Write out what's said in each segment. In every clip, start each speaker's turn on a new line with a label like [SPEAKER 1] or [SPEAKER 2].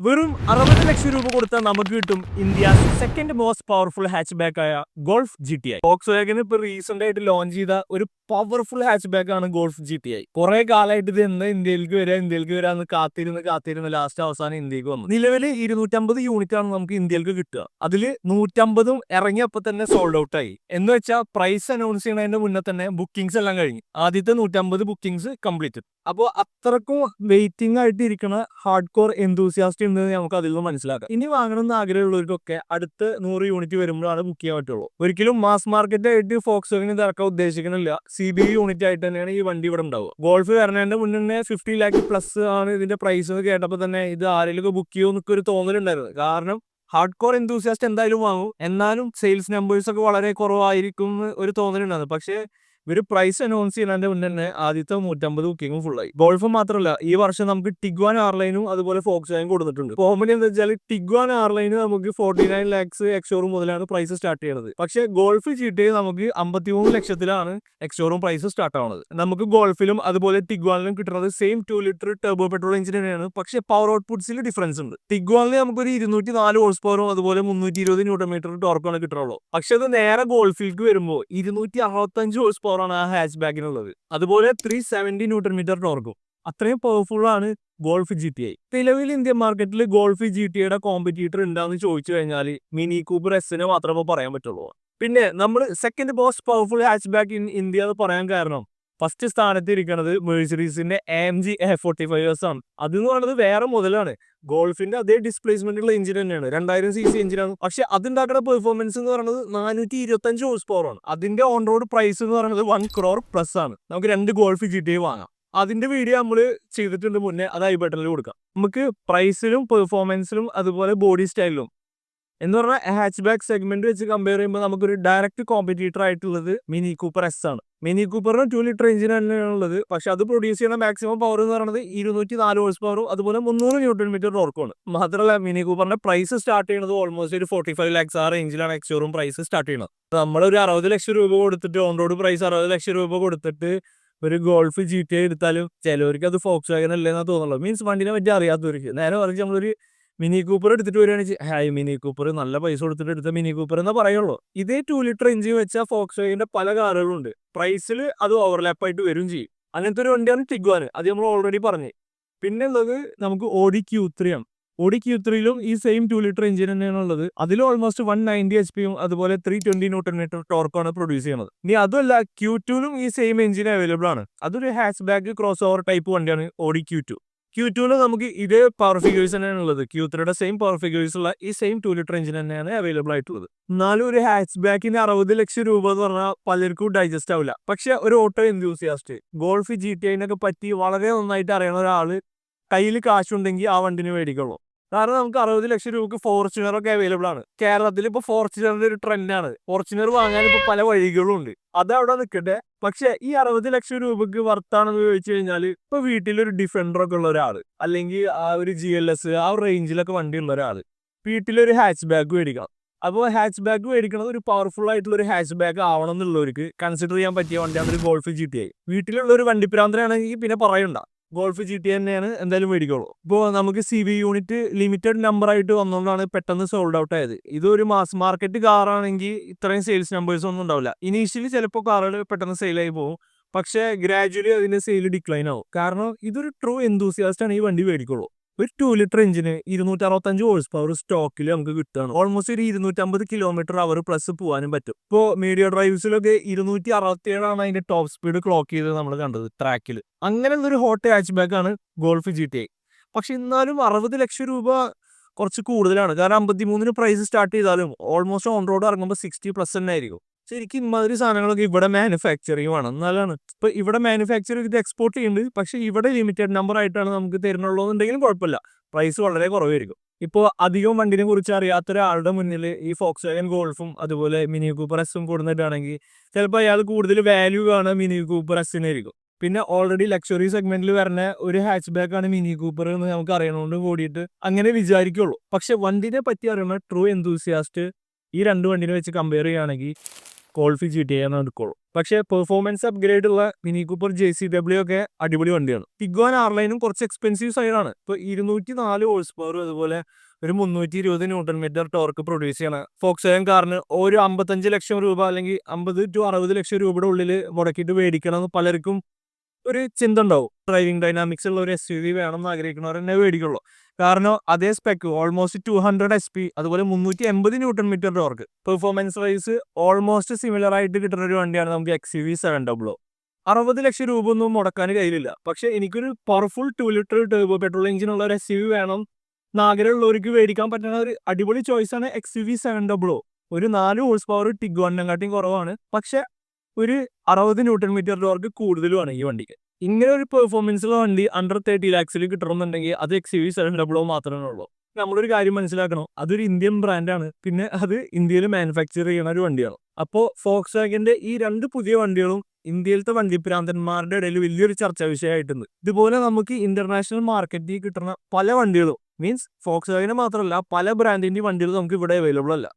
[SPEAKER 1] വെറും അറുപത് ലക്ഷം രൂപ കൊടുത്താൽ നമുക്ക് കിട്ടും India second most powerful hatchback ആയ ഗോൾഫ് ജി ടി ഐ ബോക്സ് വാഗന് ഇപ്പൊ റീസെന്റ് ആയിട്ട് ലോഞ്ച് ചെയ്ത ഒരു പവർഫുൾ ഹാച്ച് ബാക്ക് ആണ് ഗോൾഫ് ജി ടി ഐ കുറെ കാലമായിട്ട് ഇത് എന്ന് ഇന്ത്യയിലേക്ക് വരിക ഇന്ത്യയിലേക്ക് വരാന്ന് കാത്തിരുന്ന് കാത്തിരുന്ന് ലാസ്റ്റ് അവസാനം ഇന്ത്യയ്ക്ക് വന്നു. നിലവിൽ ഇരുന്നൂറ്റമ്പത് യൂണിറ്റ് ആണ് നമുക്ക് ഇന്ത്യയിലേക്ക് കിട്ടുക. അതിൽ നൂറ്റമ്പതും ഇറങ്ങിയപ്പോൾ തന്നെ സോൾഡ് ഔട്ട് ആയി. എന്ന് വെച്ചാൽ പ്രൈസ് അനൗൺസ് ചെയ്യുന്നതിന്റെ മുന്നേ തന്നെ ബുക്കിംഗ്സ് എല്ലാം കഴിഞ്ഞു. ആദ്യത്തെ നൂറ്റമ്പത് ബുക്കിംഗ്സ് കംപ്ലീറ്റ് അപ്പോൾ അത്രക്കും വെയിറ്റിംഗ് ആയിട്ട് ഇരിക്കുന്ന ഹാർഡ് കോർ എന്തൂസിയാസ്റ്റ് ഉണ്ടെന്ന് നമുക്ക് അതിൽ നിന്ന് മനസ്സിലാക്കാം. ഇനി വാങ്ങണമെന്ന് ആഗ്രഹമുള്ളവർക്കൊക്കെ അടുത്ത് നൂറ് യൂണിറ്റ് വരുമ്പോഴാണ് ബുക്ക് ചെയ്യാൻ പറ്റുള്ളൂ. ഒരിക്കലും മാസ് മാർക്കറ്റ് ആയിട്ട് ഫോക്സ് ഇറക്കാൻ ഉദ്ദേശിക്കുന്നില്ല. സി ബി യൂണിറ്റ് ആയിട്ട് തന്നെയാണ് ഈ വണ്ടി ഇവിടെ ഉണ്ടാവുക. ഗോൾഫ് വരണേന്റെ മുന്നേ തന്നെ ഫിഫ്റ്റി ലാക്ക് പ്ലസ് ആണ് ഇതിന്റെ പ്രൈസ് എന്ന് കേട്ടപ്പോൾ തന്നെ ഇത് ആരെങ്കിലും ബുക്ക് ചെയ്യുമോ എന്നൊക്കെ ഒരു തോന്നലുണ്ടായിരുന്നു. കാരണം ഹാർഡ് കോർ എന്തൂസിയാസ്റ്റ് എന്തായാലും വാങ്ങും. എന്നാലും സെയിൽസ് നമ്പേഴ്സ് ഒക്കെ വളരെ കുറവായിരിക്കും ഒരു തോന്നലുണ്ടായിരുന്നു. പക്ഷേ ഇവർ പ്രൈസ് അനൗൺസ് ചെയ്യുന്നതിന്റെ മുന്നേ തന്നെ ആദ്യത്തെ നൂറ്റമ്പത് ബുക്കിംഗും ഫുള്ളായി ഗോൾഫ് മാത്രമല്ല ഈ വർഷം നമുക്ക് ടിഗ്വാൻ എയർലൈനും അതുപോലെ ഫോക്സ് വാഗൻ കൊടുത്തിട്ടുണ്ട്. കോമഡി എന്താ വെച്ചാൽ ടിഗ്വാൻ ആർലൈന് നമുക്ക് ഫോർട്ടി നയൻ ലാക്സ് എക്സോറും മുതലാണ് പ്രൈസ് സ്റ്റാർട്ട് ചെയ്യുന്നത് പക്ഷേ ഗോൾഫ് ചീട്ട് നമുക്ക് അമ്പത്തിമൂന്ന് ലക്ഷത്തിലാണ് എക്സോറും പ്രൈസ് സ്റ്റാർട്ട് ആവുന്നത് നമുക്ക് ഗോൾഫിലും അതുപോലെ ടിഗ്വാനിലും കിട്ടുന്നത് same two litre turbo petrol engine തന്നെയാണ്. പക്ഷേ പവർ ഔട്ട്പുട്ട്സിൽ ഡിഫറൻസ് ഉണ്ട്. ടിഗ്വാനിൽ നമുക്കൊരു ഇരുന്നൂറ്റി നാല് ഹോഴ്സ് പവറും അതുപോലെ മുന്നൂറ്റി ഇരുപത് ന്യൂട്ടോമീറ്റർ ടോർക്കാണ് കിട്ടുള്ളൂ പക്ഷെ അത് നേരെ ഗോൾഫിലേക്ക് വരുമ്പോൾ ഇരുന്നൂറ്റി അറുപത്തഞ്ച് ഹോഴ്സ് പവർ ആണ് ആ ഹാച്ച് ബാഗിനുള്ളത് അതുപോലെ ത്രീ സെവന്റി ന്യൂട്ടൺ മീറ്റർ ടോർക്കും അത്രയും പവർഫുൾ ആണ് ഗോൾഫ് ജി ടി ഐ നിലവിൽ ഇന്ത്യൻ മാർക്കറ്റിൽ ഗോൾഫ് ജി ടി ഐയുടെ കോമ്പറ്റീറ്റർ ഉണ്ടാന്ന് ചോദിച്ചു കഴിഞ്ഞാൽ മിനി കൂബർ എസിനെ മാത്രമേ പറയാൻ പറ്റുള്ളൂ. പിന്നെ നമ്മൾ second most powerful hatchback in India എന്ന് പറയാൻ കാരണം ഫസ്റ്റ് സ്ഥാനത്ത് ഇരിക്കുന്നത് മേഴ്സറീസിന്റെ M G A forty five S ആണ്. അതെന്ന് പറയുന്നത് വേറെ മുതലാണ് ഗോൾഫിന്റെ അതേ ഡിസ്പ്ലേസ്മെന്റ് ഉള്ള എഞ്ചിൻ തന്നെയാണ്. രണ്ടായിരം സി സി എഞ്ചിനാണ് പക്ഷെ അതുണ്ടാക്കുന്ന പെർഫോമൻസ് എന്ന് പറയുന്നത് നാനൂറ്റി ഇരുപത്തഞ്ച് ഹോഴ്സ് പവർ ആണ്. അതിന്റെ ഓൺ റോഡ് പ്രൈസ് എന്ന് പറയുന്നത് വൺ ക്രോർ പ്ലസ് ആണ്. നമുക്ക് രണ്ട് ഗോൾഫ് ജി വാങ്ങാം. അതിന്റെ വീഡിയോ നമ്മൾ ചെയ്തിട്ടുണ്ട് മുന്നേ. അത് ഐ ബട്ടണിൽ കൊടുക്കാം. നമുക്ക് പ്രൈസിലും പെർഫോമൻസിലും അതുപോലെ ബോഡി സ്റ്റൈലിലും എന്ന് പറഞ്ഞാൽ ഹാച്ച് ബാക്ക് സെഗ്മെന്റ് വെച്ച് കമ്പയർ ചെയ്യുമ്പോൾ നമുക്കൊരു ഡയറക്റ്റ് കോമ്പറ്റീറ്റർ ആയിട്ടുള്ളത് മിനി കൂപ്പർ എസ് ആണ്. മിനി കൂപ്പറിന് ടു ലിറ്റർ എഞ്ചിൻ തന്നെയാണ് ഉള്ളത് പക്ഷെ അത് പ്രൊഡ്യൂസ് ചെയ്യുന്ന മാക്സിമം പവർ എന്ന് പറയുന്നത് ഇരുന്നൂറ്റി നാല് ഹോഴ്സ് പവറും അതുപോലെ മുന്നൂറ് ന്യൂട്ടൺ മീറ്റർ ടോർക്കുമാണ് മാത്രമല്ല മിനി കൂപ്പറിന്റെ പ്രൈസ് സ്റ്റാർട്ട് ചെയ്യുന്നത് ഓൾമോസ്റ്റ് ഒരു ഫോർട്ടി ഫൈവ് ലാക്സ് ആ റേഞ്ചിലാണ് എക്സോറും പ്രൈസ് സ്റ്റാർട്ട് ചെയ്യുന്നത്. ഒരു അറുപത് ലക്ഷം രൂപ കൊടുത്തിട്ട് ഓൺ റോഡ് പ്രൈസ് അറുപത് ലക്ഷം രൂപ കൊടുത്തിട്ട് ഒരു ഗോൾഫ് ജി ടി എടുത്താലും ചിലവർക്ക് അത് ഫോക്സ് വാഗൻ അല്ലേന്നാ തോന്നുള്ളൂ. മീൻസ് വണ്ടിനെ പറ്റി അറിയാത്തവർക്ക്. നേരെ പറഞ്ഞ് നമ്മളൊരു മിനി കൂപ്പർ എടുത്തിട്ട് വരികയാണെങ്കിൽ ഹായ് മിനി കൂപ്പർ നല്ല പൈസ കൊടുത്തിട്ട് എടുത്ത മിനി കൂപ്പർ എന്ന് പറയുള്ളൂ. ഇതേ ടു ലിറ്റർ എഞ്ചിൻ വെച്ച ഫോക്സ് വാഗിന്റെ പല കാറുകളുണ്ട് പ്രൈസിൽ അത് ഓവർലാപ്പ് ആയിട്ട് വരും ചെയ്യും. അങ്ങനത്തെ ഒരു വണ്ടിയാണ് ടിഗ്വാൻ അത് നമ്മൾ ഓൾറെഡി പറഞ്ഞു. പിന്നെ ഉള്ളത് നമുക്ക് ഓഡി ക്യൂ ത്രീ ആണ്. ഓഡി ക്യൂ ത്രീയിലും ഈ സെയിം ടു ലിറ്റർ എഞ്ചിൻ തന്നെയാണ് ഉള്ളത് അതിൽ ഓൾമോസ്റ്റ് വൺ നയന്റി എച്ച് പിയും അതുപോലെ ത്രീ ട്വന്റി ന്യൂട്ടൺ മീറ്റർ ടോർക്കാണ് പ്രൊഡ്യൂസ് ചെയ്യുന്നത്. ഇനി അതല്ല ക്യൂ ടുവിലും ഈ സെയിം എഞ്ചിൻ അവൈലബിൾ ആണ്. അതൊരു hatchback crossover type വണ്ടിയാണ് ഓഡി ക്യൂ ടു ക്യൂ ടുവിൽ നമുക്ക് ഇതേ പവർ ഫിഗേഴ്സ് തന്നെയാണ് ഉള്ളത്. ക്യൂ ത്രീയുടെ സെയിം പവർ ഫിഗേഴ്സ് ഉള്ള ഈ സെയിം ടു ലിറ്റർ എഞ്ചിൻ തന്നെയാണ് അവൈലബിൾ ആയിട്ടുള്ളത്. എന്നാലും ഒരു ഹാച്ച് ബാക്കിന് അറുപത് ലക്ഷം രൂപ എന്ന് പറഞ്ഞാൽ പലർക്കും ഡൈജസ്റ്റ് ആവില്ല. പക്ഷെ ഒരു auto enthusiast Golf G T ഐനൊക്കെ പറ്റി വളരെ നന്നായിട്ട് അറിയണ ഒരാൾ കയ്യിൽ കാശുണ്ടെങ്കിൽ ആ വണ്ടിന് മേടിക്കുള്ളൂ കാരണം നമുക്ക് അറുപത് ലക്ഷം രൂപക്ക് ഫോർച്യൂണർ ഒക്കെ അവൈലബിൾ ആണ്. കേരളത്തിൽ ഇപ്പൊ ഫോർച്യൂണറിന്റെ ഒരു ട്രെൻഡാണ് ഫോർച്യൂണർ വാങ്ങാൻ ഇപ്പൊ പല വഴികളും ഉണ്ട്. അത് അവിടെ നിൽക്കട്ടെ. പക്ഷെ ഈ അറുപത് ലക്ഷം രൂപക്ക് വർത്താണെന്ന് ചോദിച്ചു കഴിഞ്ഞാൽ ഇപ്പൊ വീട്ടിലൊരു ഡിഫൻഡർ ഒക്കെ ഉള്ള ഒരാൾ അല്ലെങ്കിൽ ആ ഒരു ജി എൽ എസ് ആ റേഞ്ചിലൊക്കെ വണ്ടി ഉള്ള ഒരാൾ വീട്ടിലൊരു ഹാച്ച് ബാഗ് മേടിക്കണം. അപ്പോൾ ഹാച്ച് ബാഗ് മേടിക്കണത് ഒരു പവർഫുൾ ആയിട്ടുള്ള ഒരു ഹാച്ച് ബാഗ് ആവണം എന്നുള്ളവർക്ക് കൺസിഡർ ചെയ്യാൻ പറ്റിയ വണ്ടിയാണ് ഒരു ഗോൾഫ് ജി ടി ഐ വീട്ടിലുള്ള ഒരു വണ്ടിപ്രാന്തരാണെങ്കിൽ പിന്നെ പറയണ്ട. ഗോൾഫ് ജി ടി തന്നെയാണ് എന്തായാലും മേടിക്കുള്ളൂ ഇപ്പോൾ നമുക്ക് C V unit limited number ആയിട്ട് വന്നുകൊണ്ടാണ് പെട്ടെന്ന് സോൾഡ് ഔട്ട് ആയത്. ഇതൊരു മാസ് മാർക്കറ്റ് കാറാണെങ്കിൽ ഇത്രയും സെയിൽസ് നമ്പേഴ്സ് ഒന്നും ഉണ്ടാവില്ല. ഇനീഷ്യലി ചിലപ്പോൾ കാറുകൾ പെട്ടെന്ന് സെയിലായി പോകും. പക്ഷേ ഗ്രാജുവലി അതിന്റെ സെയിൽ ഡിക്ലൈൻ ആവും. കാരണം ഇതൊരു ട്രൂ എന്തൂസിയാസ്റ്റ് ആണ് ഈ വണ്ടി മേടിക്കുള്ളൂ. ഒരു ടു ലിറ്റർ എഞ്ചിന് ഇരുന്നൂറ്റി അറുപത്തഞ്ച് ഹോഴ്സ് പവർ സ്റ്റോക്കിൽ നമുക്ക് കിട്ടുകയാണ്. ഓൾമോസ്റ്റ് ഒരു ഇരുന്നൂറ്റമ്പത് കിലോമീറ്റർ അവർ പ്ലസ് പോകാനും പറ്റും. ഇപ്പോൾ മീഡിയ ഡ്രൈവ്സിലൊക്കെ ഇരുന്നൂറ്റി അറുപത്തിയേഴാണ് അതിന്റെ ടോപ്പ് സ്പീഡ് ക്ലോക്ക് ചെയ്ത് നമ്മൾ കണ്ടത് ട്രാക്കിൽ അങ്ങനെ ഒരു ഹോട്ട് ഹാച്ച് ബാക്ക് ആണ് ഗോൾഫ് ജി ടി ഐ പക്ഷെ എന്നാലും അറുപത് ലക്ഷം രൂപ കുറച്ച് കൂടുതലാണ്. കാരണം അമ്പത്തി മൂന്നിന് പ്രൈസ് സ്റ്റാർട്ട് ചെയ്താലും ഓൾമോസ്റ്റ് ഓൺ റോഡ് ഇറങ്ങുമ്പോൾ സിക്സ്റ്റി പ്ലസ് തന്നെ ആയിരിക്കും. ശരിക്കും ഇമാതിരി സാധനങ്ങളൊക്കെ ഇവിടെ മാനുഫാക്ചറിങ് വേണം എന്നാലാണ് ഇപ്പൊ ഇവിടെ മാനുഫാക്ചർ ഇത് എക്സ്പോർട്ട് ചെയ്യുന്നുണ്ട് പക്ഷെ ഇവിടെ ലിമിറ്റഡ് നമ്പർ ആയിട്ടാണ് നമുക്ക് തരുന്നുള്ളൂ എന്നുണ്ടെങ്കിലും കുഴപ്പമില്ല. പ്രൈസ് വളരെ കുറവായിരിക്കും. ഇപ്പോൾ അധികം വണ്ടിനെ കുറിച്ച് അറിയാത്ത ഒരാളുടെ മുന്നിൽ ഈ ഫോക്സ് വാഗൻ ഗോൾഫും അതുപോലെ മിനി കൂപ്പർ എസും കൊടുത്തിട്ടാണെങ്കിൽ ചിലപ്പോൾ അയാൾ കൂടുതൽ വാല്യൂ കാണുക മിനി കൂപ്പർ എസിനായിരിക്കും പിന്നെ ഓൾറെഡി ലക്ഷറി സെഗ്മെന്റിൽ വരുന്ന ഒരു ഹാച്ച് ബാക്ക് ആണ് മിനി കൂപ്പർ എന്ന് നമുക്ക് അറിയണോണ്ട് കൂടിയിട്ട് അങ്ങനെ വിചാരിക്കുള്ളൂ. പക്ഷെ വണ്ടിനെ പറ്റി അറിയുന്ന ട്രൂ എന്തൂസിയാസ്റ്റ് ഈ രണ്ട് വണ്ടിനെ വെച്ച് കമ്പയർ ചെയ്യുകയാണെങ്കിൽ ഗോൾഫ് ജി ടി ആണ് എടുക്കുള്ളൂ പക്ഷേ പെർഫോമൻസ് അപ്ഗ്രേഡ് ഉള്ള Mini Cooper J C W ഒക്കെ അടിപൊളി വണ്ടിയാണ്. ടിഗ്വാൻ ആർലൈനും കുറച്ച് എക്സ്പെൻസീവ് സൈഡാണ് ഇപ്പോൾ ഇരുന്നൂറ്റി നാല് ഹോഴ്സ് പവറും അതുപോലെ ഒരു മുന്നൂറ്റി ഇരുപത് ന്യൂട്ടൺ മീറ്റർ ടോർക്ക് പ്രൊഡ്യൂസ് ചെയ്യണ ഫോക്സ് കാറിന് ഒരു അമ്പത്തഞ്ച് ലക്ഷം രൂപ അല്ലെങ്കിൽ അമ്പത് ടു അറുപത് ലക്ഷം രൂപയുടെ ഉള്ളിൽ മുടക്കിയിട്ട് മേടിക്കണം എന്ന് പലർക്കും ഒരു ചിന്ത ഉണ്ടാവും. ഡ്രൈവിംഗ് ഡൈനാമിക്സ് ഉള്ള ഒരു എസ് യു വി വേണം എന്ന് ആഗ്രഹിക്കുന്നവർ തന്നെ മേടിക്കുള്ളൂ. കാരണം അതേ spec almost two hundred S P അതുപോലെ മുന്നൂറ്റി എൺപത് newton metre torque performance wise almost similar ആയിട്ട് കിട്ടുന്ന ഒരു വണ്ടിയാണ് നമുക്ക് X U V seven double O അറുപത് ലക്ഷം രൂപ ഒന്നും മുടക്കാൻ കയ്യിലില്ല പക്ഷെ എനിക്കൊരു powerful two litre turbo petrol engine ഉള്ള ഒരു എസ് യു വി വേണം നാഗരമുള്ളവർക്ക് മേടിക്കാൻ പറ്റുന്ന ഒരു അടിപൊളി ചോയ്സ് ആണ് X U V seven double O ഒരു നാല് ഹോഴ്സ് പവർ ടിഗ് വണ്ണങ്കാട്ടിയും കുറവാണ്. പക്ഷെ ഒരു അറുപത് ന്യൂട്ടൺ മീറ്റർ ടോർക്ക് കൂടുതലുമാണ് ഈ വണ്ടിക്ക്. ഇങ്ങനെ ഒരു പെർഫോമൻസുള്ള വണ്ടി അണ്ടർ തേർട്ടി ലാക്സിൽ കിട്ടണമെന്നുണ്ടെങ്കിൽ അത് X U V seven double O മാത്രമേ ഉള്ളൂ. നമ്മളൊരു കാര്യം മനസ്സിലാക്കണം അതൊരു ഇന്ത്യൻ ബ്രാൻഡാണ് പിന്നെ അത് ഇന്ത്യയിൽ മാനുഫാക്ചർ ചെയ്യുന്ന ഒരു വണ്ടിയാണ്. അപ്പോൾ ഫോക്സ് വാഗന്റെ ഈ രണ്ട് പുതിയ വണ്ടികളും ഇന്ത്യയിലത്തെ വണ്ടിപ്രാന്തന്മാരുടെ ഇടയിൽ വലിയൊരു ചർച്ചാ വിഷയമായിട്ടുണ്ട്. ഇതുപോലെ നമുക്ക് ഇന്റർനാഷണൽ മാർക്കറ്റിൽ കിട്ടുന്ന പല വണ്ടികളും മീൻസ് ഫോക്സ് വാഗന് മാത്രമല്ല പല ബ്രാൻഡിന്റെ വണ്ടികൾ നമുക്ക് ഇവിടെ അവൈലബിൾ അല്ല.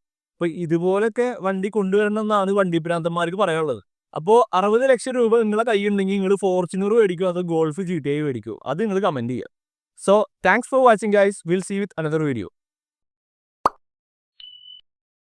[SPEAKER 1] അപ്പൊ ഇതുപോലൊക്കെ വണ്ടി കൊണ്ടുവരണം എന്നാണ് വണ്ടി വണ്ടിപ്രാന്തന്മാർക്ക് പറയാനുള്ളത്. അപ്പോ അറുപത് ലക്ഷം രൂപ നിങ്ങളെ കയ്യുണ്ടെങ്കിൽ നിങ്ങൾ ഫോർച്യൂണർ മേടിക്കും അത് ഗോൾഫ് ജി ടി ഐ മേടിക്കും? അത് നിങ്ങൾ കമന്റ് ചെയ്യുക. So thanks for watching guys will see with another video